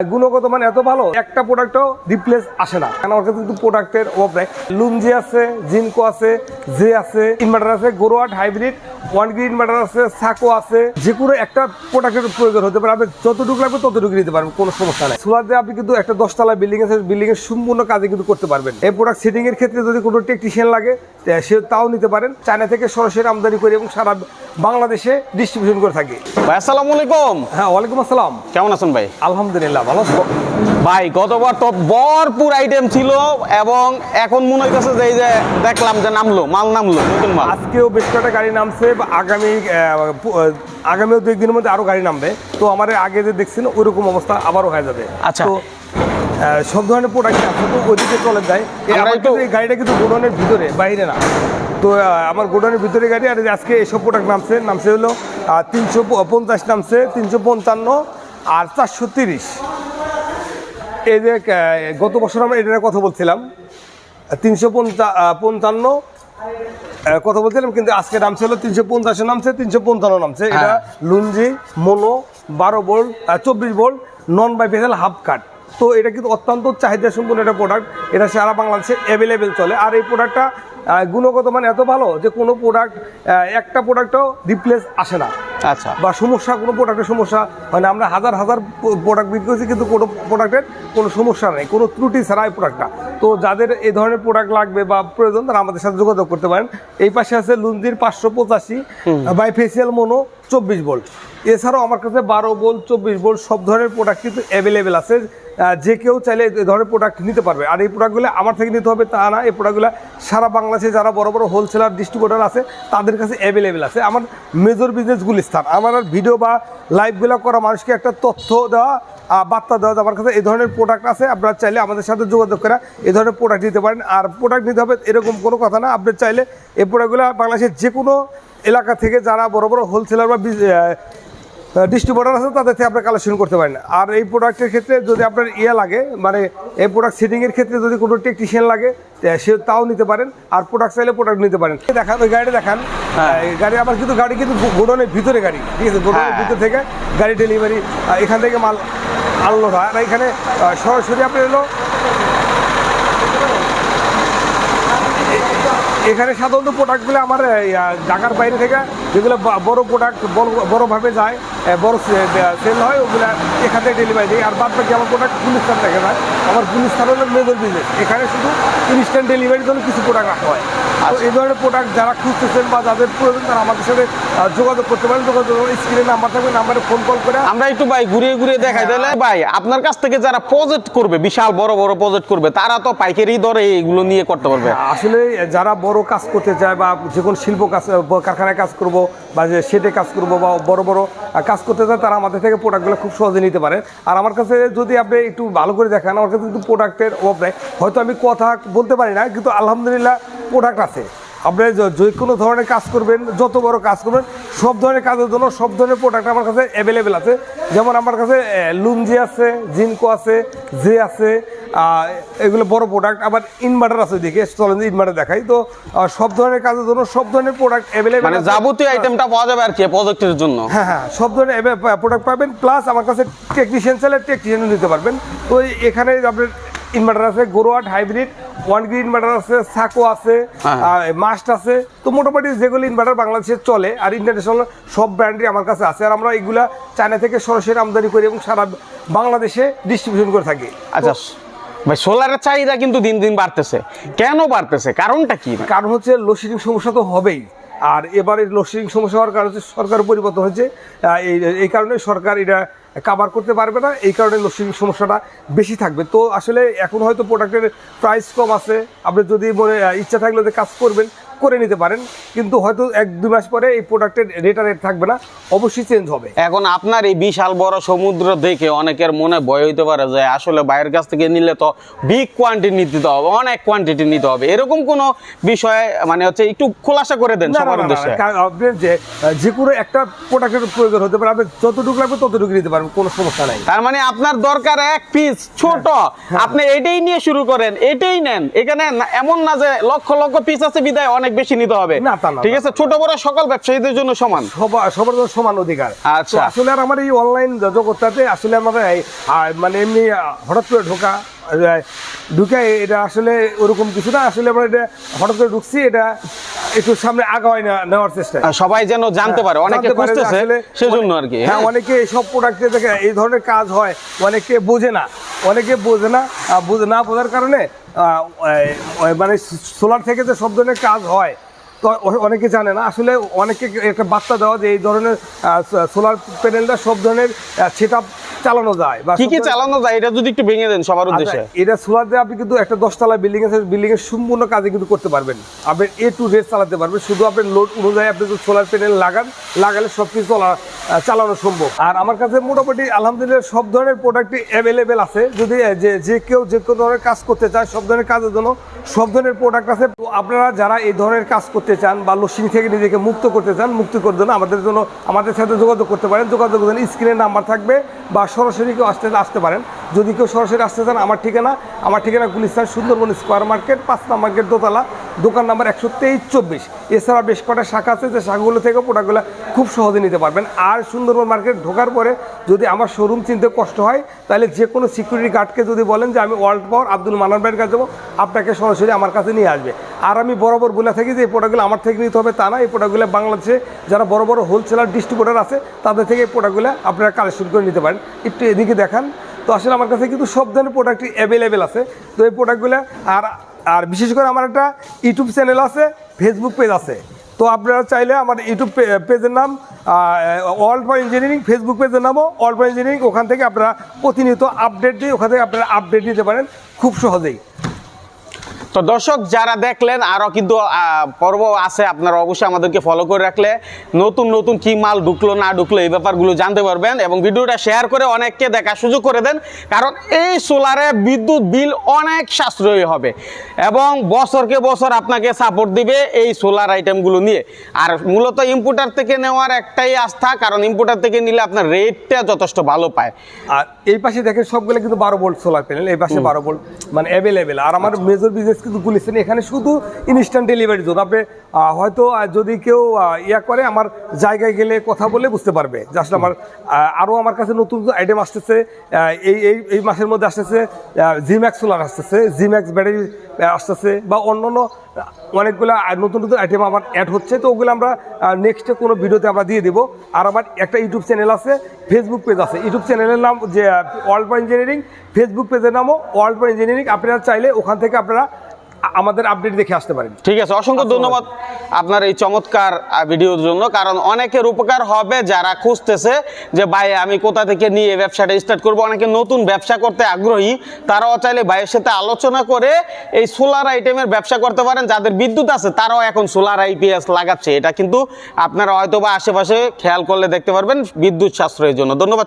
গুণগত মান এত ভালো একটা প্রোডাক্টও রিপ্লেস আসে না। কারণ আমার কাছে কিন্তু প্রোডাক্টের অভাব নাই। লুমজি আছে জিনকো আছে জে আছে ইনভার্টার আছে Growatt hybrid one green inverter আছে সাকো আছে। যে কোনো একটা প্রোডাক্টের প্রয়োজন হতে পারে। আপনি যতটুকু লাগবে ততটুকু নিতে পারবেন কোনো সমস্যা নাই। সোলার দিয়ে আপনি কিন্তু একটা দশতলা বিল্ডিং আছে বিল্ডিং এর সম্পূর্ণ কাজে কিন্তু করতে পারবেন। এই প্রোডাক্ট সেটিং এর ক্ষেত্রে যদি কোনো টেকনিশিয়ান লাগে সে তাও নিতে পারেন। চায়না থেকে সরাসরি আমদানি করে এবং সারা বাংলাদেশে ডিস্ট্রিবিউশন করে থাকি। ভাই আসসালামু আলাইকুম। হ্যাঁ ওয়ালাইকুম আসসালাম। কেমন আছেন ভাই? আলহামদুলিল্লাহ ভালো ভাই গতবার তো ভরপুর আইটেম ছিল এবং এখন মনে হইতেছে যে এই যে দেখলাম যে নামলো মাল নামলো নতুন মাল। আজকেও বেশ কয়েকটা গাড়ি নামছে আগামী আগামীও দু একদিনের মধ্যে আরও গাড়ি নামবে। তো আমার আগে যে দেখছেন ওইরকম অবস্থা আবারও হয়ে যাবে। আচ্ছা। তো সব ধরনের প্রোডাক্ট আছে তো ওইদিকে চলে যায়। এই গাড়িটা কিন্তু গোডাউনের ভিতরে বাইরে না। তো আমার গোডাউনের ভিতরে গাড়ি আর আজকে এইসব প্রোডাক্ট নামছে নামছে হলো তিনশো পঞ্চাশ নামছে তিনশো পঞ্চান্ন আর চারশো তিরিশ। এই যে গত বছর আমরা এটার কথা বলছিলাম। তিনশো পঞ্চান্ন কথা বলছিলাম কিন্তু আজকে নামছে হলো তিনশো পঞ্চাশে নামছে তিনশো পঞ্চান্ন নামছে। এটা হ্যাঁ। লুঞ্জি মোনো বারো বোল্ট চব্বিশ volt non bifacial half cut. তো এটা কিন্তু অত্যন্ত চাহিদা সম্পূর্ণ একটা প্রোডাক্ট এটা সারা বাংলাদেশে অ্যাভেলেবেল চলে। আর এই প্রোডাক্টটা গুণগত মান এত ভালো যে কোনো প্রোডাক্ট একটা প্রোডাক্টও রিপ্লেস আসে না। আচ্ছা। বা সমস্যা কোনো প্রোডাক্টের সমস্যা হয় না। আমরা হাজার হাজার প্রোডাক্ট বিক্রি করছি কিন্তু কোনো প্রোডাক্টের কোনো সমস্যা নেই। কোনো ত্রুটি ছাড়া এই প্রোডাক্টটা তো যাদের এই ধরনের প্রোডাক্ট লাগবে বা প্রয়োজন তারা আমাদের সাথে যোগাযোগ করতে পারেন। এই পাশে আছে লুঞ্জির পাঁচশো পঁচাশি বাই ফেসিয়াল মোনো চব্বিশ ভোল্ট এছাড়াও আমার কাছে বারো ভোল্ট চব্বিশ ভোল্ট সব ধরনের প্রোডাক্ট কিন্তু অ্যাভেলেবেল আছে। যে কেউ চাইলে এই ধরনের প্রোডাক্ট নিতে পারবে। আর এই প্রোডাক্টগুলো আমার থেকে নিতে হবে তা না এই প্রোডাক্টগুলো সারা বাংলাদেশে যারা বড় বড় হোলসেলার ডিস্ট্রিবিউটার আছে, তাদের কাছে অ্যাভেলেবেল আছে। আমার মেজর বিজনেস স্থান। আমার আর ভিডিও বা লাইভগুলো করা মানুষকে একটা তথ্য দেওয়া বার্তা দেওয়া আমার কাছে এই ধরনের প্রোডাক্ট আছে, আপনারা চাইলে আমাদের সাথে যোগাযোগ করে এই ধরনের প্রোডাক্ট নিতে পারেন। আর প্রোডাক্ট নিতে হবে এরকম কোনো কথা না, আপনি চাইলে এই প্রোডাক্টগুলো বাংলাদেশের যে কোনো এলাকা থেকে যারা বড় বড় হোলসেলার বা ডিস্ট্রিবিউটার আছে তাদের থেকে আপনি কালেকশন করতে পারেন। আর এই প্রোডাক্টের ক্ষেত্রে যদি আপনার ইয়ে লাগে মানে এই প্রোডাক্ট সেটিংয়ের ক্ষেত্রে যদি কোনো টেকনিশিয়ান লাগে সে তাও নিতে পারেন। আর প্রোডাক্ট চাইলে প্রোডাক্ট নিতে পারেন। দেখান ওই গাড়িটা দেখান। এই গাড়ি আমার কিন্তু গাড়ি কিন্তু গোডাউনের ভিতরে গাড়ি ঠিক আছে? হ্যাঁ। ভিতর থেকে গাড়ি ডেলিভারি এখান থেকে মাল আনলোড হয়। আর এখানে সরাসরি আপনি এলো। এখানে সাধারণত প্রোডাক্টগুলো আমার ঢাকার বাইরে থেকে যেগুলো বড় প্রোডাক্ট বড় বড়োভাবে যায় বড় সেল হয় ওগুলো এখানে ডেলিভারি দিই আর বাদ বাকি আমার প্রোডাক্ট গুলিস্তান থেকে যায়। আমার গুলিস্তান হলো মেজর বিজনেস এখানে শুধু ইনস্ট্যান্ট ডেলিভারির জন্য কিছু প্রোডাক্ট রাখা হয়। আর এই ধরনের প্রোডাক্ট যারা খুঁজতেছেন বা যাদের প্রয়োজন তারা আমাদের সাথে যোগাযোগ করতে পারেন। যোগাযোগ স্ক্রিনে নাম্বার থাকবে নাম্বারে ফোন কল করে আমরা একটু ভাই ঘুরিয়ে ঘুরিয়ে দেখাই। তাহলে ভাই আপনার কাছ থেকে যারা প্রজেক্ট করবে বিশাল বড় বড় প্রজেক্ট করবে তারা তো পাইকারি দরে এগুলো নিয়ে করতে পারবে। আসলে যারা বড় কাজ করতে চায় বা যে কোনো শিল্প কাজ কারখানায় কাজ করব বা যে সেটে কাজ করব বা বড় বড় কাজ করতে চায় তারা আমাদের থেকে প্রোডাক্টগুলো খুব সহজে নিতে পারেন আর আমার কাছে যদি আপনি একটু ভালো করে দেখেন, আমার কাছে কিন্তু প্রোডাক্টের অভাব নেই। হয়তো আমি কথা বলতে পারি না, কিন্তু আলহামদুলিল্লাহ প্রোডাক্ট আছে। আপনি যে- কোনো ধরনের কাজ করবেন যত বড় কাজ করবেন সব ধরনের কাজের জন্য সব ধরনের প্রোডাক্ট আমার কাছে অ্যাভেলেবেল আছে। যেমন আমার কাছে লুঞ্জি আছে জিনকো আছে জে আছে এগুলো বড় প্রোডাক্ট আবার ইনভার্টার আছে দেখে চলেন ইনভার্টার দেখাই। তো সব ধরনের কাজের জন্য সব ধরনের প্রোডাক্ট অ্যাভেলেবেল মানে যাবতীয় আইটেমটা পাওয়া যাবে আর কি প্রজেক্টের জন্য? হ্যাঁ হ্যাঁ সব ধরনের প্রোডাক্ট পাবেন। প্লাস আমার কাছে টেকনিশিয়ান চাইলে টেকনিশিয়ানও নিতে পারবেন। তো এখানে আপনার ইনভার্টার আছে Growatt hybrid one green inverter আছে সাকো আছে হ্যাঁ। মাস্ট আছে। তো মোটামুটি যেগুলো ইনভার্টার বাংলাদেশে চলে আর ইন্টারন্যাশনাল সব ব্র্যান্ডই আমার কাছে আছে। আর আমরা এগুলা চায়না থেকে সরাসরি আমদানি করি এবং সারা বাংলাদেশে ডিস্ট্রিবিউশন করে থাকি। আচ্ছা ভাই সোলারের চাহিদা কিন্তু দিন দিন বাড়তেছে। কেন বাড়তেছে? কারণটা কি? কারণ হচ্ছে লোডশেডিং সমস্যা তো হবেই। আর এবারে লোডশেডিং সমস্যা হওয়ার কারণ হচ্ছে সরকার পরিবর্তন হয়েছে। এই এই কারণে সরকার এটা কাভার করতে পারবে না, এই কারণে লোডশেডিং সমস্যাটা বেশি থাকবে। তো আসলে এখন হয়তো প্রোডাক্টের প্রাইস কম আছে। আপনি যদি মনে ইচ্ছা থাকলে কাজ করবেন। করে নিতে পারেন কিন্তু হয়তো এক দুই মাস পরে এই প্রোডাক্টের রেট রেট থাকবে না অবশ্যই চেঞ্জ হবে। এখন আপনার এই বিশাল বড় সমুদ্র দেখে অনেকের মনে ভয় হইতে পারে যে আসলে বাইরের কাছ থেকে নিলে তো বিগ কোয়ান্টিটি নিতে হবে অনেক কোয়ান্টিটি নিতে হবে। এরকম কোনো বিষয়ে মানে হচ্ছে একটু খোলাসা করে দেন সবার উদ্দেশ্যে। আপনি যে যে কোনো একটা প্রোডাক্টের প্রয়োজন হতে পারে আপনি যতটুকু লাগবে ততটুকু নিতে পারবেন কোনো সমস্যা নাই। তার মানে আপনার দরকার এক পিস ছোট। হ্যাঁ। আপনি এটাই নিয়ে শুরু করেন এটাই নেন। এখানে এমন না যে লক্ষ লক্ষ পিস আছে বিদায় অনেক অনেক বেশি নিতে হবে। ঠিক আছে? ছোট বড় সকল ব্যবসায়ীদের জন্য সমান। সবার জন্য সমান অধিকার। আচ্ছা। আসলে আর আমার এই অনলাইন জগৎটাতে আসলে আমাদের আহ, মানে এমনি হঠাৎ করে ঢোকা ঢুকে এটা আসলে ওরকম কিছু না আসলে আমরা এটা হঠাৎ করে ঢুকছি এটা একটু সামনে আগায় না- নেওয়ার চেষ্টা সবাই যেন জানতে পারে অনেকে জানতে পারে যে খুঁজতেছে আসলে সেজন্য আর কি হ্যাঁ হ্যাঁ। অনেকে এইসব প্রোডাক্টে দেখে এই ধরনের কাজ হয় অনেকে বোঝে না অনেকে বোঝে না বোঝে না বোঝার কারণে মানে সোলার থেকে যে সব ধরনের কাজ হয় অনেকে জানে না। আসলে অনেকে একটা বার্তা দেওয়া যে এই ধরনের সোলার প্যানেলটা সব ধরনের সেট চালানো যায় বা কি কি চালানো যায় এটা যদি একটু ভেঙে দেন সবার উদ্দেশ্যে। আচ্ছা, এটা সোলার দিয়ে আপনি কিন্তু একটা দশতলা বিল্ডিং আছে বিল্ডিং এর সম্পূর্ণ কাজে কিন্তু করতে পারবেন। আপনি এ টু রেড চালাতে পারবেন শুধু আপনি লোড অনুযায়ী আপনি যদি সোলার প্যানেল লাগান লাগালে সব কিছু চালানো সম্ভব। আর আমার কাছে মোটামুটি আলহামদুলিল্লাহ সব ধরনের প্রোডাক্টই অ্যাভেলেবেল আছে। যদি যে যে কেউ যে কোনো ধরনের কাজ করতে চায়, সব ধরনের কাজের জন্য সব ধরনের প্রোডাক্ট আছে। তো আপনারা যারা এই ধরনের কাজ করতে চান বা লসিং থেকে নিজেকে মুক্ত করতে চান, মুক্ত করার জন্য আমাদের জন্য আমাদের সাথে যোগাযোগ করতে পারেন। যোগাযোগ করেন স্ক্রিনে নাম্বার থাকবে বা সরাসরি কেউ আসতে আসতে পারেন। যদি কেউ সরাসরি আসতে চান, আমার ঠিকানা আমার ঠিকানা গুলিস্তান, সুন্দরবন স্কোয়ার মার্কেট, পাঁচ মার্কেট দোতলা, দোকান নাম্বার একশো তেইশ, চব্বিশ। এছাড়া বেশ কটা শাখা আছে যে শাখাগুলো থেকে প্রোডাক্টগুলো খুব সহজে নিতে পারবেন। আর সুন্দরবন মার্কেট ঢোকার পরে যদি আমার শোরুম চিনতে কষ্ট হয়, তাহলে যে কোনো সিকিউরিটি গার্ডকে যদি বলেন যে আমি ওয়ার্ল্ড পাওয়ার আব্দুল মানার ভাইয়ের কাছে যাব, আপনাকে সরাসরি আমার কাছে নিয়ে আসবে। আর আমি বরাবর বলে থাকি যে এই প্রোডাক্টগুলো আমার থেকে নিতে হবে তা না, এই প্রোডাক্টগুলো বাংলাদেশে যারা বড় বড় হোলসেলার ডিস্ট্রিবিউটার আছে, তাদের থেকে এই প্রোডাক্টগুলো আপনারা কালেকশন করে নিতে পারেন। একটু এদিকে দেখান। তো আসলে আমার কাছে কিন্তু সব ধরনের প্রোডাক্টই অ্যাভেলেবেল আছে। তো এই প্রোডাক্টগুলো আর আর বিশেষ করে আমার একটা ইউটিউব চ্যানেল আছে ফেসবুক পেজ আছে। তো আপনারা চাইলে আমার ইউটিউব পেজের নাম ওয়ার্ল্ড ফর ইঞ্জিনিয়ারিং ফেসবুক পেজের নামও ওয়ার্ল্ড ফর ইঞ্জিনিয়ারিং ওখান থেকে আপনারা প্রতিনিয়ত আপডেট দিয়ে, ওখান থেকে আপনারা আপডেট নিতে পারেন খুব সহজেই। তো দর্শক যারা দেখলেন আরও কিন্তু পর্ব আছে আপনারা অবশ্যই আমাদেরকে ফলো করে রাখলে। নতুন নতুন কি মাল ঢুকলো না ঢুকলো এই ব্যাপারগুলো জানতে পারবেন এবং ভিডিওটা শেয়ার করে অনেককে দেখার সুযোগ করে দেন কারণ এই সোলারে বিদ্যুৎ বিল অনেক সাশ্রয়ী হবে এবং বছরকে বছর আপনাকে সাপোর্ট দিবে এই সোলার আইটেমগুলো নিয়ে। আর মূলত ইম্পোর্টার থেকে নেওয়ার একটাই আস্থা কারণ ইম্পোর্টার থেকে নিলে আপনার রেটটা যথেষ্ট ভালো পায়। আর এই পাশে দেখেন সবগুলো কিন্তু বারো ভোল্ট সোলার প্যানেল এই পাশে বারো ভোল্ট মানে অ্যাভেলেবেল আর আমার মেজর বিজনেস কিন্তু গুলিস্তান, এখানে শুধু ইনস্ট্যান্ট ডেলিভারি জোন আপনি হয়তো যদি কেউ ইয়া করে, আমার জায়গায় গেলে কথা বলে বুঝতে পারবে যে আসলে আমার আরও আমার কাছে নতুন আইটেম আসতেছে এই এই এই মাসের মধ্যে আসতেছে জিম্যাক্স সোলার আসতেছে জিম্যাক্স ব্যাটারি আসতেছে বা অন্য অন্য অনেকগুলো নতুন নতুন আইটেম আমার অ্যাড হচ্ছে। তো ওগুলো আমরা নেক্সটে কোনো ভিডিওতে আমরা দিয়ে দেবো। আর আমার একটা ইউটিউব চ্যানেল আছে ফেসবুক পেজ আছে। ইউটিউব চ্যানেলের নাম যে ওয়ার্ল্ড ইঞ্জিনিয়ারিং ফেসবুক পেজের নামও ওয়ার্ল্ড ইঞ্জিনিয়ারিং আপনারা চাইলে ওখান থেকে আপনারা আমাদের আপডেট দেখে আসতে পারেন। ঠিক আছে অসংখ্য ধন্যবাদ আপনার এই চমৎকার ভিডিওর জন্য। কারণ অনেকের উপকার হবে যারা খুঁজতেছে যে ভাই আমি কোথা থেকে নিয়ে ব্যবসাটা স্টার্ট করব? অনেকে নতুন ব্যবসা করতে আগ্রহী তারাও চাইলে ভাইয়ের সাথে আলোচনা করে এই সোলার আইটেমের ব্যবসা করতে পারেন। যাদের বিদ্যুৎ আছে তারাও এখন সোলার আইপিএস লাগাচ্ছে। এটা কিন্তু আপনারা হয়তো বা আশেপাশে খেয়াল করলে দেখতে পারবেন বিদ্যুৎ সাশ্রয়ের জন্য। ধন্যবাদ।